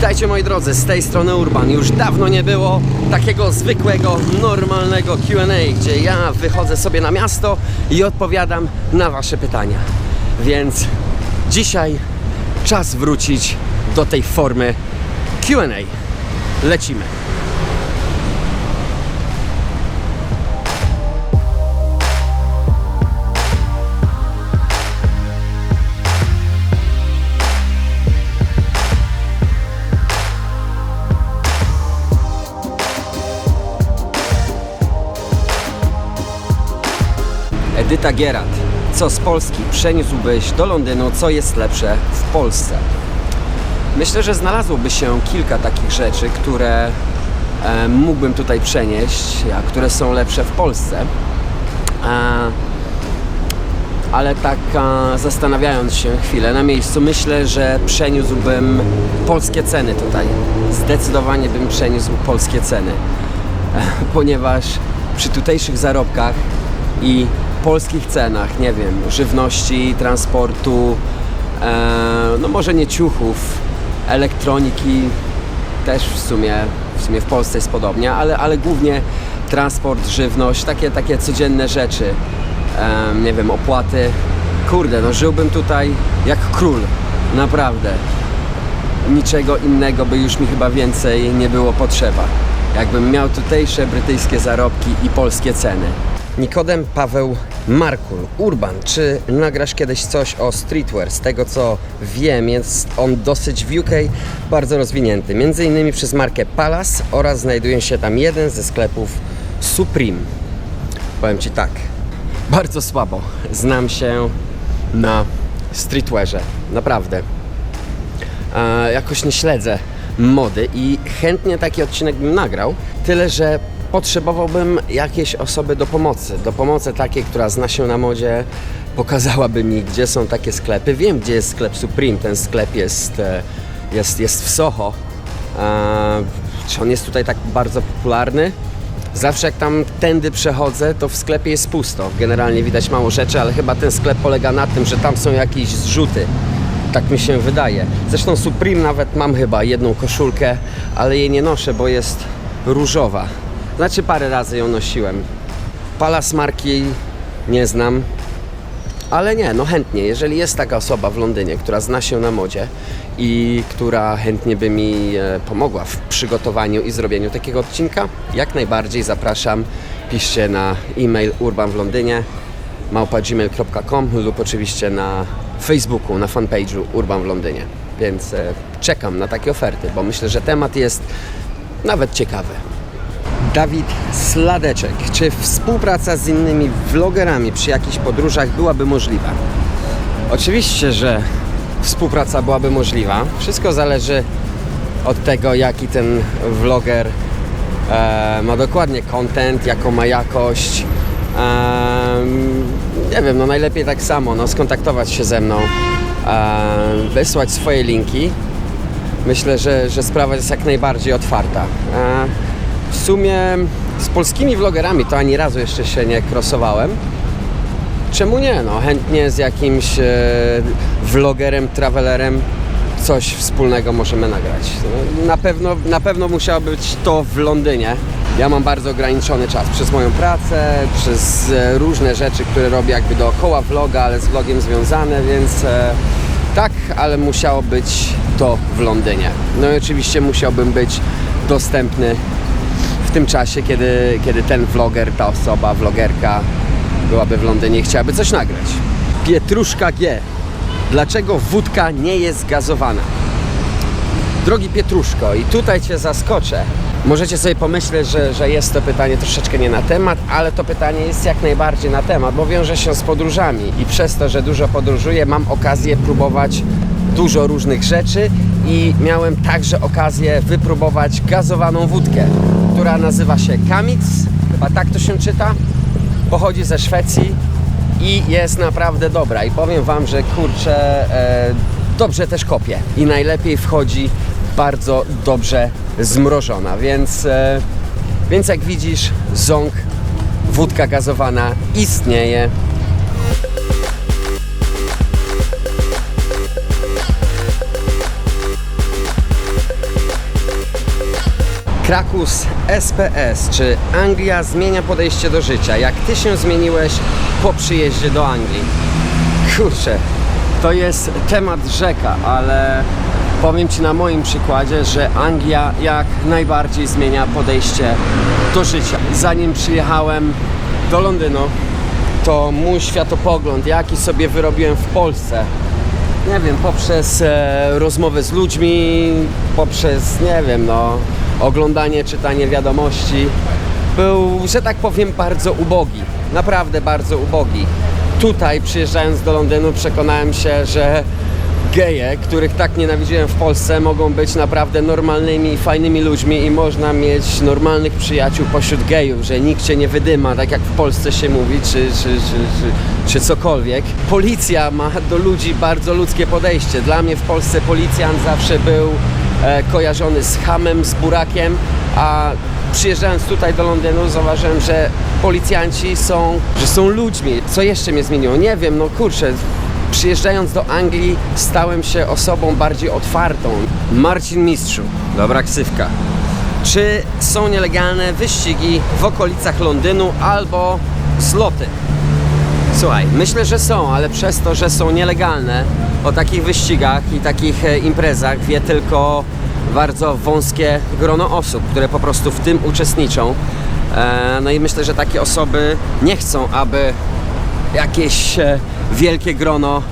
Witajcie moi drodzy, z tej strony Urban. Już dawno nie było takiego zwykłego, normalnego QA, gdzie ja wychodzę sobie na miasto i odpowiadam na Wasze pytania. Więc dzisiaj czas wrócić do tej formy QA. Lecimy. Edyta Gierat. Co z Polski przeniósłbyś do Londynu, co jest lepsze w Polsce? Myślę, że znalazłoby się kilka takich rzeczy, które e, mógłbym tutaj przenieść, a które są lepsze w Polsce. E, ale tak zastanawiając się chwilę na miejscu, myślę, że przeniósłbym polskie ceny tutaj. Zdecydowanie bym przeniósł polskie ceny, ponieważ przy tutejszych zarobkach i polskich cenach, nie wiem, żywności, transportu, e, no może nie ciuchów, elektroniki też w sumie, w sumie w Polsce jest podobnie, ale, ale głównie transport, żywność, takie, takie codzienne rzeczy, e, nie wiem, opłaty. Kurde, no żyłbym tutaj jak król, naprawdę. Niczego innego by już mi chyba więcej nie było potrzeba. Jakbym miał tutejsze brytyjskie zarobki i polskie ceny. Nikodem Paweł Markul, Urban, czy nagrasz kiedyś coś o streetwear? Z tego co wiem, jest on dosyć w UK bardzo rozwinięty, między innymi przez markę Palace oraz znajduje się tam jeden ze sklepów Supreme. Powiem Ci tak, bardzo słabo znam się na streetwearze, naprawdę. E, jakoś nie śledzę mody i chętnie taki odcinek bym nagrał, tyle że potrzebowałbym jakiejś osoby do pomocy, do pomocy takiej, która zna się na modzie, pokazałaby mi, gdzie są takie sklepy. Wiem, gdzie jest sklep Supreme, ten sklep jest, e, jest, jest w Soho. E, czy on jest tutaj tak bardzo popularny? Zawsze jak tam tędy przechodzę, to w sklepie jest pusto. Generalnie widać mało rzeczy, ale chyba ten sklep polega na tym, że tam są jakieś zrzuty. Tak mi się wydaje. Zresztą Supreme nawet mam chyba jedną koszulkę, ale jej nie noszę, bo jest różowa. Znaczy parę razy ją nosiłem. Palas marki nie znam, ale nie, no chętnie. Jeżeli jest taka osoba w Londynie, która zna się na modzie i która chętnie by mi e, pomogła w przygotowaniu i zrobieniu takiego odcinka, jak najbardziej zapraszam. Piszcie na e-mail urban małpa.gmail.com lub oczywiście na Facebooku, na fanpage'u Urban w Londynie. Więc e, czekam na takie oferty, bo myślę, że temat jest nawet ciekawy. Dawid Sladeczek. Czy współpraca z innymi vlogerami przy jakichś podróżach byłaby możliwa? Oczywiście, że współpraca byłaby możliwa. Wszystko zależy od tego, jaki ten vloger e, ma dokładnie content, jaką ma jakość. Em, nie wiem, no najlepiej tak samo, no skontaktować się ze mną, e, wysłać swoje linki. Myślę, że, że sprawa jest jak najbardziej otwarta. E, w sumie z polskimi vlogerami to ani razu jeszcze się nie krosowałem. Czemu nie? No, chętnie z jakimś e, vlogerem, travelerem coś wspólnego możemy nagrać. No, Na pewno, na pewno musiało być to w Londynie. Ja mam bardzo ograniczony czas przez moją pracę, przez e, różne rzeczy, które robię jakby dookoła vloga, ale z vlogiem związane, więc e, tak, ale musiało być to w Londynie. No i oczywiście musiałbym być dostępny w tym czasie, kiedy, kiedy ten vloger, ta osoba, vlogerka byłaby w Londynie chciałaby coś nagrać. Pietruszka G. Dlaczego wódka nie jest gazowana? Drogi Pietruszko, i tutaj Cię zaskoczę. Możecie sobie pomyśleć, że, że jest to pytanie troszeczkę nie na temat, ale to pytanie jest jak najbardziej na temat, bo wiąże się z podróżami i przez to, że dużo podróżuję, mam okazję próbować dużo różnych rzeczy i miałem także okazję wypróbować gazowaną wódkę, która nazywa się Kamitz, chyba tak to się czyta, pochodzi ze Szwecji i jest naprawdę dobra. I powiem Wam, że kurczę, e, dobrze też kopie i najlepiej wchodzi bardzo dobrze zmrożona, więc, e, więc jak widzisz, ząg, wódka gazowana istnieje. Krakus SPS, czy Anglia zmienia podejście do życia? Jak ty się zmieniłeś po przyjeździe do Anglii? Kurczę, to jest temat rzeka, ale powiem Ci na moim przykładzie, że Anglia jak najbardziej zmienia podejście do życia. Zanim przyjechałem do Londynu, to mój światopogląd, jaki sobie wyrobiłem w Polsce, nie wiem, poprzez e, rozmowy z ludźmi, poprzez, nie wiem, no, oglądanie, czytanie wiadomości, był, że tak powiem, bardzo ubogi. Naprawdę bardzo ubogi. Tutaj, przyjeżdżając do Londynu, przekonałem się, że geje, których tak nienawidziłem w Polsce, mogą być naprawdę normalnymi, fajnymi ludźmi i można mieć normalnych przyjaciół pośród gejów, że nikt cię nie wydyma, tak jak w Polsce się mówi, czy, czy, czy, czy, cokolwiek. Policja ma do ludzi bardzo ludzkie podejście. Dla mnie w Polsce policjant zawsze był kojarzony z hamem, z burakiem, a przyjeżdżając tutaj do Londynu zauważyłem, że policjanci są, że są ludźmi. Co jeszcze mnie zmieniło? Nie wiem, no kurczę, Przyjeżdżając do Anglii stałem się osobą bardziej otwartą. Marcin Mistrzu, dobra ksywka. Czy są nielegalne wyścigi w okolicach Londynu albo zloty? Słuchaj, myślę, że są, ale przez to, że są nielegalne, o takich wyścigach i takich e, imprezach wie tylko bardzo wąskie grono osób, które po prostu w tym uczestniczą. E, No i myślę, że takie osoby nie chcą, aby jakieś e, wielkie grono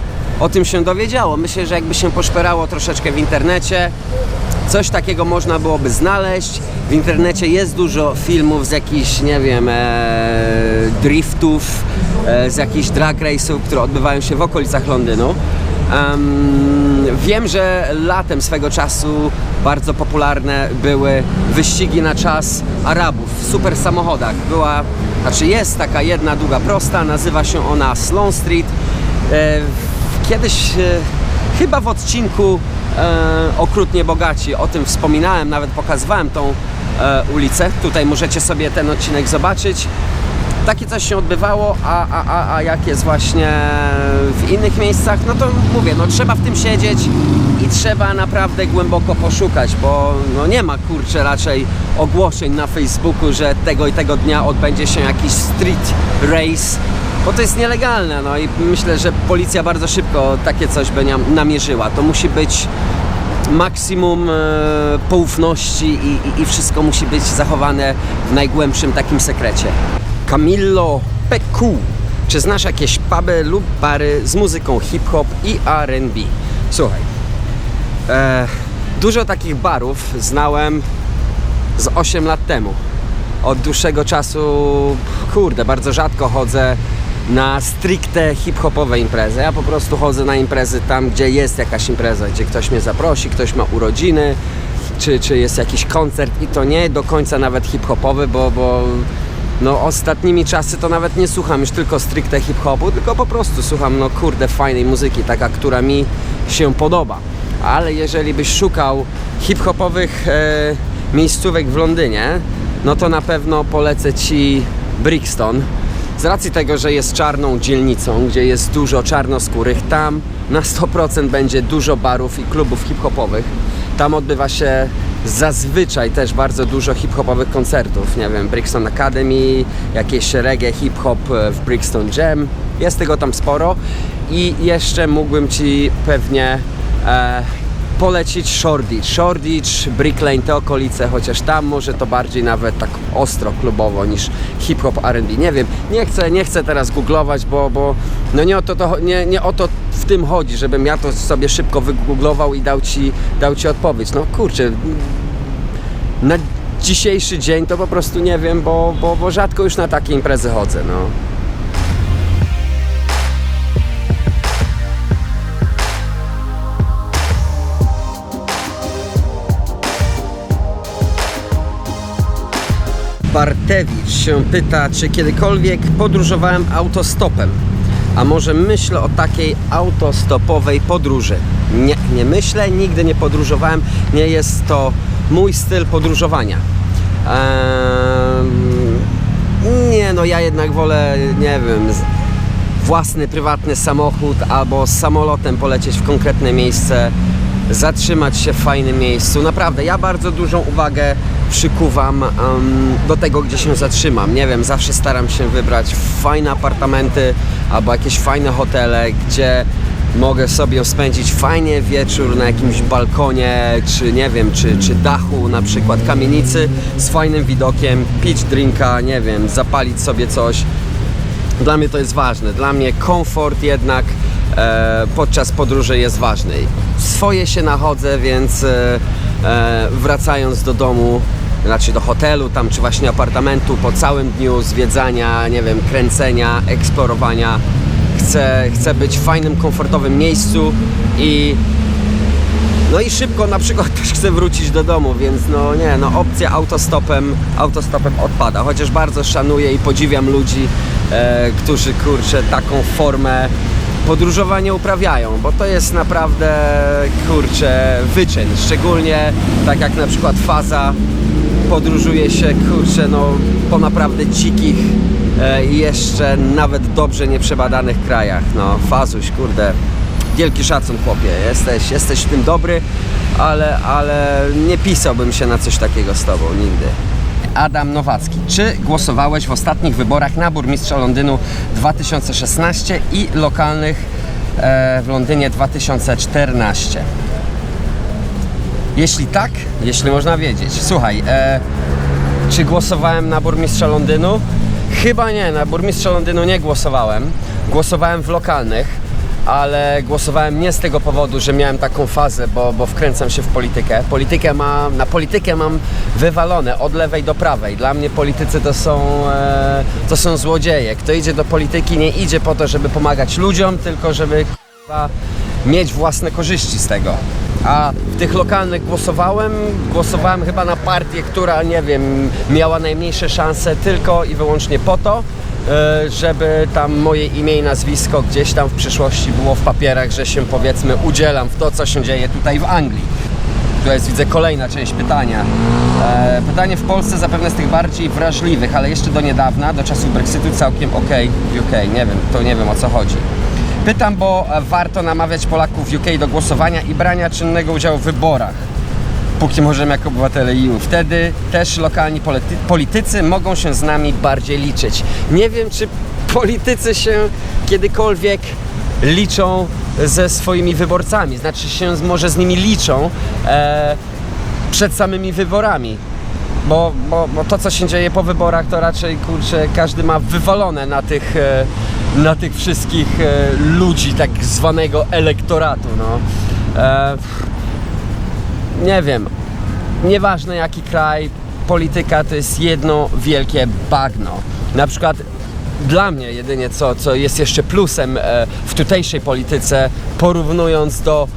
o tym się dowiedziało. Myślę, że jakby się poszperało troszeczkę w internecie, coś takiego można byłoby znaleźć. W internecie jest dużo filmów z jakichś, nie wiem, e, driftów, e, z jakichś drag race'ów, które odbywają się w okolicach Londynu. Em, wiem, że latem swego czasu bardzo popularne były wyścigi na czas Arabów w super samochodach. Była, znaczy jest taka jedna długa prosta, nazywa się ona Sloan Street. E, kiedyś e, chyba w odcinku Okrutnie Bogaci. O tym wspominałem, nawet pokazywałem tą e, ulicę. Tutaj możecie sobie ten odcinek zobaczyć. Takie coś się odbywało, a, a, a, a jak jest właśnie w innych miejscach, no to mówię, no trzeba w tym siedzieć i trzeba naprawdę głęboko poszukać, bo no nie ma kurczę raczej ogłoszeń na Facebooku, że tego i tego dnia odbędzie się jakiś street race, bo to jest nielegalne, no i myślę, że policja bardzo szybko takie coś by nam- namierzyła. To musi być maksimum e, poufności i, i, i wszystko musi być zachowane w najgłębszym takim sekrecie. Camillo PQ. Czy znasz jakieś puby lub bary z muzyką hip-hop i R&B? Słuchaj, e, dużo takich barów znałem z 8 lat temu. Od dłuższego czasu, kurde, bardzo rzadko chodzę na stricte hip-hopowe imprezy. Ja po prostu chodzę na imprezy tam, gdzie jest jakaś impreza, gdzie ktoś mnie zaprosi, ktoś ma urodziny, czy, czy jest jakiś koncert i to nie do końca nawet hip-hopowy, bo, bo no ostatnimi czasy to nawet nie słucham już tylko stricte hip-hopu, tylko po prostu słucham no kurde fajnej muzyki, taka, która mi się podoba. Ale jeżeli byś szukał hip-hopowych e, miejscówek w Londynie, no to na pewno polecę Ci Brixton. Z racji tego, że jest czarną dzielnicą, gdzie jest dużo czarnoskórych, tam na 100% będzie dużo barów i klubów hip-hopowych. Tam odbywa się zazwyczaj też bardzo dużo hip-hopowych koncertów. Nie wiem, Brixton Academy, jakieś reggae, hip-hop w Brixton Jam. Jest tego tam sporo. I jeszcze mógłbym Ci pewnie e, polecić Shoreditch. Shoreditch, Brick Lane, te okolice, chociaż tam może to bardziej nawet tak ostro klubowo niż hip-hop R&B. Nie wiem, nie chcę, nie chcę teraz googlować, bo, bo no nie o to, to, nie, nie o to w tym chodzi, żebym ja to sobie szybko wygooglował i dał Ci, dał ci odpowiedź. No kurczę, na dzisiejszy dzień to po prostu nie wiem, bo, bo, bo rzadko już na takie imprezy chodzę, no. Bartewicz się pyta, czy kiedykolwiek podróżowałem autostopem. A może myślę o takiej autostopowej podróży? Nie, nie myślę, nigdy nie podróżowałem. Nie jest to mój styl podróżowania. Ehm, nie, no ja jednak wolę, nie wiem, własny, prywatny samochód albo samolotem polecieć w konkretne miejsce zatrzymać się w fajnym miejscu. Naprawdę, ja bardzo dużą uwagę przykuwam em, do tego, gdzie się zatrzymam. Nie wiem, zawsze staram się wybrać fajne apartamenty albo jakieś fajne hotele, gdzie mogę sobie spędzić fajnie wieczór na jakimś balkonie, czy nie wiem, czy, czy dachu na przykład kamienicy z fajnym widokiem, pić drinka, nie wiem, zapalić sobie coś. Dla mnie to jest ważne. Dla mnie komfort jednak e, podczas podróży jest ważny. Swoje się nachodzę, więc e, e, wracając do domu, znaczy do hotelu tam, czy właśnie apartamentu po całym dniu zwiedzania, nie wiem, kręcenia, eksplorowania, chcę, chcę być w fajnym, komfortowym miejscu i no i szybko na przykład też chcę wrócić do domu, więc no nie, no opcja autostopem, autostopem odpada. Chociaż bardzo szanuję i podziwiam ludzi, e, którzy kurczę taką formę podróżowania uprawiają, bo to jest naprawdę kurczę wyczyn. Szczególnie tak jak na przykład faza podróżuje się kurczę no po naprawdę dzikich e, i jeszcze nawet dobrze nieprzebadanych krajach. No fazuś, kurde, wielki szacun chłopie, jesteś, jesteś w tym dobry, ale, ale nie pisałbym się na coś takiego z tobą nigdy. Adam Nowacki, czy głosowałeś w ostatnich wyborach na burmistrza Londynu 2016 i lokalnych e, w Londynie 2014? Jeśli tak, jeśli można wiedzieć. Słuchaj, e, czy głosowałem na burmistrza Londynu? Chyba nie, na burmistrza Londynu nie głosowałem. Głosowałem w lokalnych, ale głosowałem nie z tego powodu, że miałem taką fazę, bo, bo wkręcam się w politykę. Politykę mam, na politykę mam wywalone od lewej do prawej. Dla mnie politycy to są, e, to są złodzieje. Kto idzie do polityki, nie idzie po to, żeby pomagać ludziom, tylko żeby k***a, mieć własne korzyści z tego. A w tych lokalnych głosowałem, głosowałem chyba na partię, która nie wiem, miała najmniejsze szanse tylko i wyłącznie po to, żeby tam moje imię i nazwisko gdzieś tam w przyszłości było w papierach, że się powiedzmy udzielam w to, co się dzieje tutaj w Anglii. Tu jest widzę kolejna część pytania. E, pytanie w Polsce zapewne z tych bardziej wrażliwych, ale jeszcze do niedawna, do czasu Brexitu całkiem ok w UK. Nie wiem, to nie wiem o co chodzi. Pytam, bo e, warto namawiać Polaków w UK do głosowania i brania czynnego udziału w wyborach póki możemy jako obywatele EU. Wtedy też lokalni polity- politycy mogą się z nami bardziej liczyć. Nie wiem, czy politycy się kiedykolwiek liczą ze swoimi wyborcami, znaczy się może z nimi liczą e, przed samymi wyborami. Bo, bo, bo to, co się dzieje po wyborach, to raczej kurczę, każdy ma wywalone na tych, e, na tych wszystkich e, ludzi tak zwanego elektoratu. No. E, nie wiem, nieważne jaki kraj, polityka to jest jedno wielkie bagno. Na przykład dla mnie jedynie co, co jest jeszcze plusem e, w tutejszej polityce, porównując do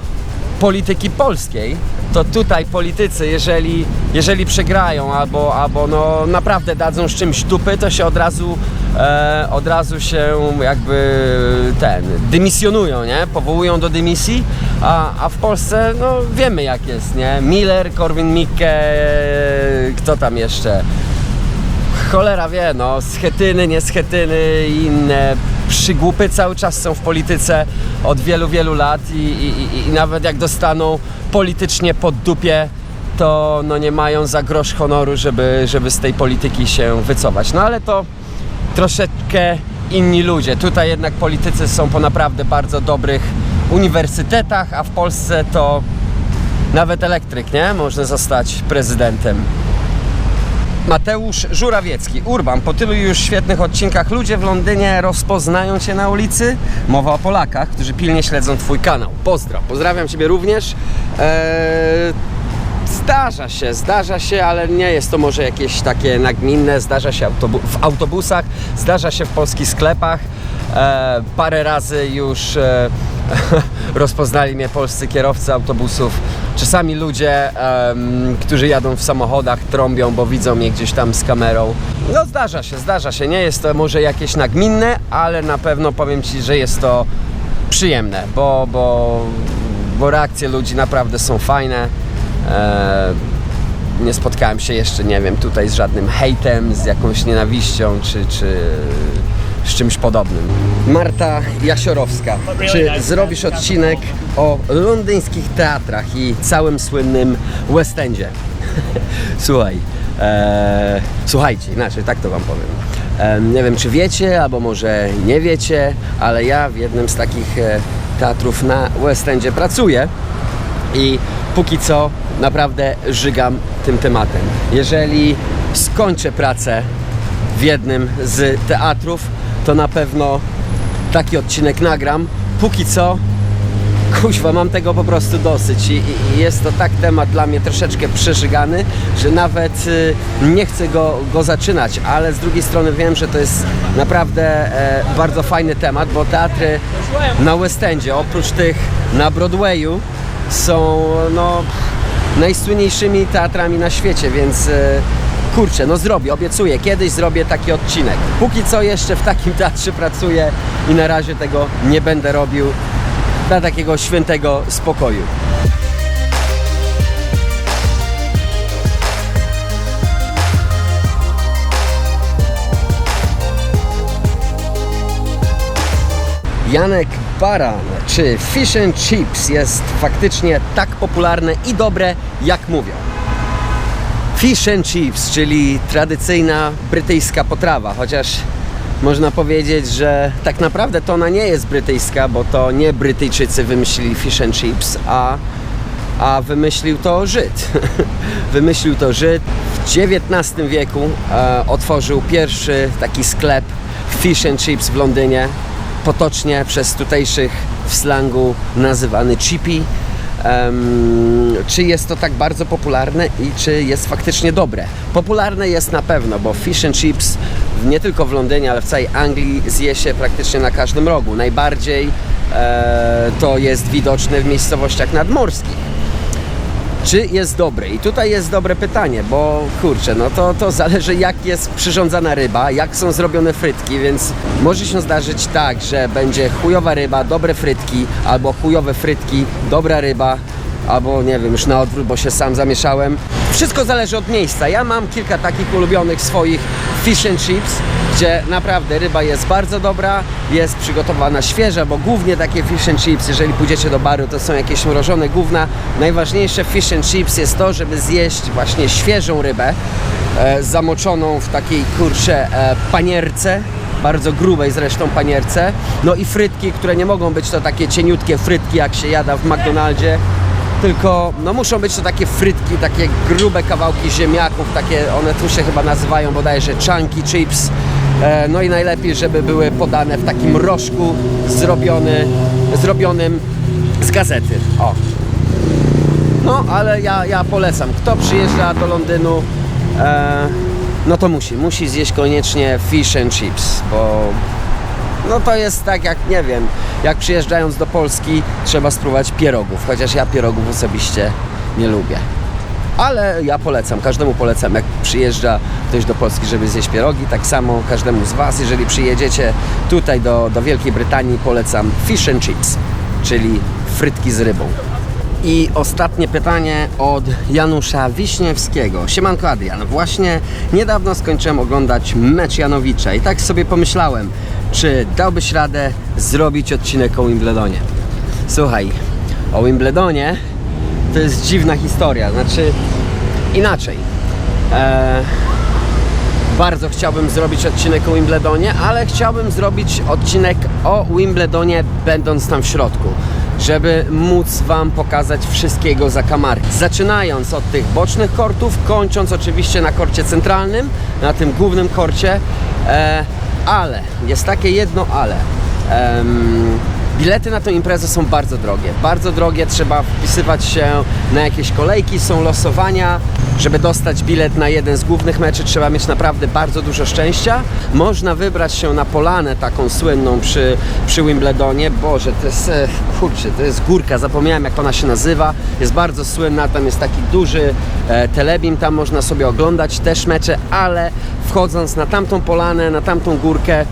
polityki polskiej, to tutaj politycy, jeżeli, jeżeli przegrają albo, albo no naprawdę dadzą z czymś dupy, to się od razu, e, od razu się jakby ten, dymisjonują, nie? Powołują do dymisji, a, a w Polsce no wiemy jak jest, nie? Miller, Korwin-Mikke, kto tam jeszcze? Cholera wie, no, schetyny, nie schetyny i inne przygłupy cały czas są w polityce od wielu, wielu lat i, i, i- nawet jak dostaną politycznie pod dupie, to no nie mają za grosz honoru, żeby, żeby z tej polityki się wycofać. No ale to troszeczkę inni ludzie. Tutaj jednak politycy są po naprawdę bardzo dobrych uniwersytetach, a w Polsce to nawet elektryk, nie? Można zostać prezydentem. Mateusz Żurawiecki, Urban. Po tylu już świetnych odcinkach ludzie w Londynie rozpoznają Cię na ulicy? Mowa o Polakach, którzy pilnie śledzą Twój kanał. Pozdro. Pozdrawiam Ciebie również. Eee, zdarza się, zdarza się, ale nie jest to może jakieś takie nagminne. Zdarza się autobu- w autobusach, zdarza się w polskich sklepach. E, parę razy już e, rozpoznali mnie polscy kierowcy autobusów. Czasami ludzie, em, którzy jadą w samochodach, trąbią, bo widzą mnie gdzieś tam z kamerą. No zdarza się, zdarza się. Nie jest to może jakieś nagminne, ale na pewno powiem Ci, że jest to przyjemne, bo, bo, bo reakcje ludzi naprawdę są fajne. E, nie spotkałem się jeszcze, nie wiem, tutaj z żadnym hejtem, z jakąś nienawiścią, czy, czy, z czymś podobnym. Marta Jasiorowska, czy zrobisz odcinek o londyńskich teatrach i całym słynnym West Endzie? Słuchaj, e, słuchajcie, inaczej, tak to wam powiem. E, nie wiem, czy wiecie, albo może nie wiecie, ale ja w jednym z takich e, teatrów na West Endzie pracuję i póki co naprawdę żygam tym tematem. Jeżeli skończę pracę w jednym z teatrów, to na pewno taki odcinek nagram. Póki co Kuźwa, mam tego po prostu dosyć i, i jest to tak temat dla mnie troszeczkę przeżygany, że nawet y, nie chcę go, go zaczynać, ale z drugiej strony wiem, że to jest naprawdę e, bardzo fajny temat, bo teatry na West Endzie, oprócz tych na Broadwayu, są no, najsłynniejszymi teatrami na świecie, więc e, kurczę, no zrobię, obiecuję, kiedyś zrobię taki odcinek. Póki co jeszcze w takim teatrze pracuję i na razie tego nie będę robił dla takiego świętego spokoju. Janek Baran, czy fish and chips jest faktycznie tak popularne i dobre, jak mówią? Fish and chips, czyli tradycyjna brytyjska potrawa, chociaż można powiedzieć, że tak naprawdę to ona nie jest brytyjska, bo to nie Brytyjczycy wymyślili fish and chips, a, a wymyślił to Żyd. wymyślił to Żyd. W XIX wieku e, otworzył pierwszy taki sklep fish and chips w Londynie, potocznie przez tutejszych w slangu nazywany chippy. Em, czy jest to tak bardzo popularne i czy jest faktycznie dobre? Popularne jest na pewno, bo fish and chips nie tylko w Londynie, ale w całej Anglii zje się praktycznie na każdym rogu. Najbardziej e, to jest widoczne w miejscowościach nadmorskich. Czy jest dobry? I tutaj jest dobre pytanie, bo kurczę, no to, to zależy jak jest przyrządzana ryba, jak są zrobione frytki, więc może się zdarzyć tak, że będzie chujowa ryba, dobre frytki, albo chujowe frytki, dobra ryba, albo nie wiem, już na odwrót, bo się sam zamieszałem. Wszystko zależy od miejsca. Ja mam kilka takich ulubionych swoich fish and chips, gdzie naprawdę ryba jest bardzo dobra, jest przygotowana świeża, bo głównie takie fish and chips, jeżeli pójdziecie do baru, to są jakieś mrożone gówna. Najważniejsze fish and chips jest to, żeby zjeść właśnie świeżą rybę, e, zamoczoną w takiej kurcze e, panierce, bardzo grubej zresztą panierce. No i frytki, które nie mogą być to takie cieniutkie frytki, jak się jada w McDonaldzie, tylko no muszą być to takie frytki, takie grube kawałki ziemniaków, takie one tu się chyba nazywają bodajże chunky chips. E, no i najlepiej, żeby były podane w takim rożku zrobiony, zrobionym z gazety. O. No, ale ja, ja polecam. Kto przyjeżdża do Londynu, e, no to musi, musi zjeść koniecznie fish and chips, bo no to jest tak jak, nie wiem, jak przyjeżdżając do Polski trzeba spróbować pierogów, chociaż ja pierogów osobiście nie lubię. Ale ja polecam, każdemu polecam, jak przyjeżdża ktoś do Polski, żeby zjeść pierogi. Tak samo każdemu z Was, jeżeli przyjedziecie tutaj do, do Wielkiej Brytanii, polecam fish and chips, czyli frytki z rybą. I ostatnie pytanie od Janusza Wiśniewskiego. Siemanko Adrian, właśnie niedawno skończyłem oglądać mecz Janowicza i tak sobie pomyślałem, czy dałbyś radę zrobić odcinek o Wimbledonie? Słuchaj, o Wimbledonie to jest dziwna historia, znaczy inaczej. Eee, bardzo chciałbym zrobić odcinek o Wimbledonie, ale chciałbym zrobić odcinek o Wimbledonie będąc tam w środku, żeby móc Wam pokazać wszystkiego zakamarki. Zaczynając od tych bocznych kortów, kończąc oczywiście na korcie centralnym, na tym głównym korcie, e, ale, jest takie jedno ale. Em, Bilety na tę imprezę są bardzo drogie. Bardzo drogie, trzeba wpisywać się na jakieś kolejki, są losowania. Żeby dostać bilet na jeden z głównych meczy, trzeba mieć naprawdę bardzo dużo szczęścia. Można wybrać się na polanę taką słynną przy, przy Wimbledonie. Boże, to jest, e, kurczę, to jest górka, zapomniałem jak ona się nazywa. Jest bardzo słynna, tam jest taki duży e, telebim, tam można sobie oglądać też mecze, ale wchodząc na tamtą polanę, na tamtą górkę,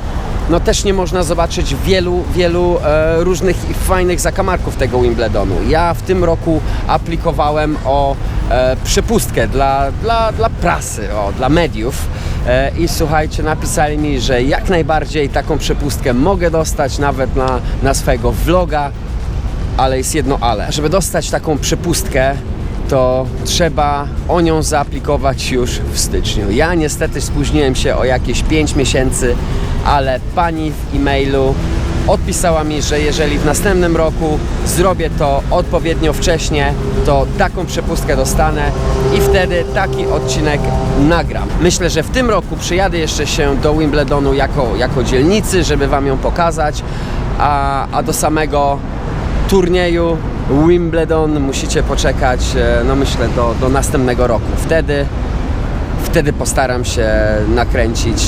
no też nie można zobaczyć wielu, wielu e, różnych i fajnych zakamarków tego Wimbledonu. Ja w tym roku aplikowałem o e, przepustkę dla, dla, dla prasy, o, dla mediów E, I słuchajcie, napisali mi, że jak najbardziej taką przepustkę mogę dostać nawet na, na swojego vloga, ale jest jedno ale. Żeby dostać taką przepustkę, to trzeba o nią zaaplikować już w styczniu. Ja niestety spóźniłem się o jakieś 5 miesięcy, ale pani w e-mailu odpisała mi, że jeżeli w następnym roku zrobię to odpowiednio wcześnie, to taką przepustkę dostanę i wtedy taki odcinek nagram. Myślę, że w tym roku przyjadę jeszcze się do Wimbledonu jako, jako dzielnicy, żeby Wam ją pokazać, a, a do samego turnieju Wimbledon musicie poczekać, e, no myślę, do, do następnego roku. Wtedy, wtedy postaram się nakręcić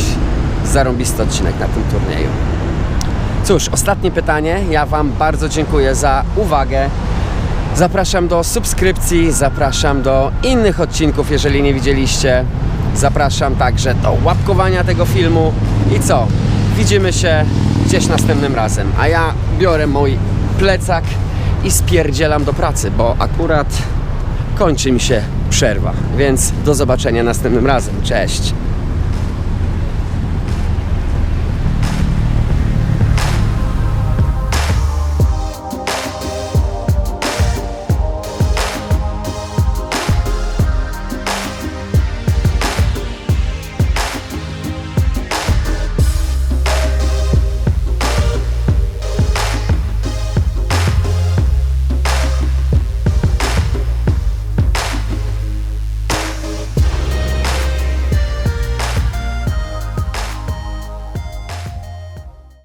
zarąbisty odcinek na tym turnieju. Cóż, ostatnie pytanie. Ja Wam bardzo dziękuję za uwagę. Zapraszam do subskrypcji, zapraszam do innych odcinków, jeżeli nie widzieliście. Zapraszam także do łapkowania tego filmu. I co? Widzimy się gdzieś następnym razem. A ja biorę mój plecak i spierdzielam do pracy, bo akurat kończy mi się przerwa. Więc do zobaczenia następnym razem. Cześć!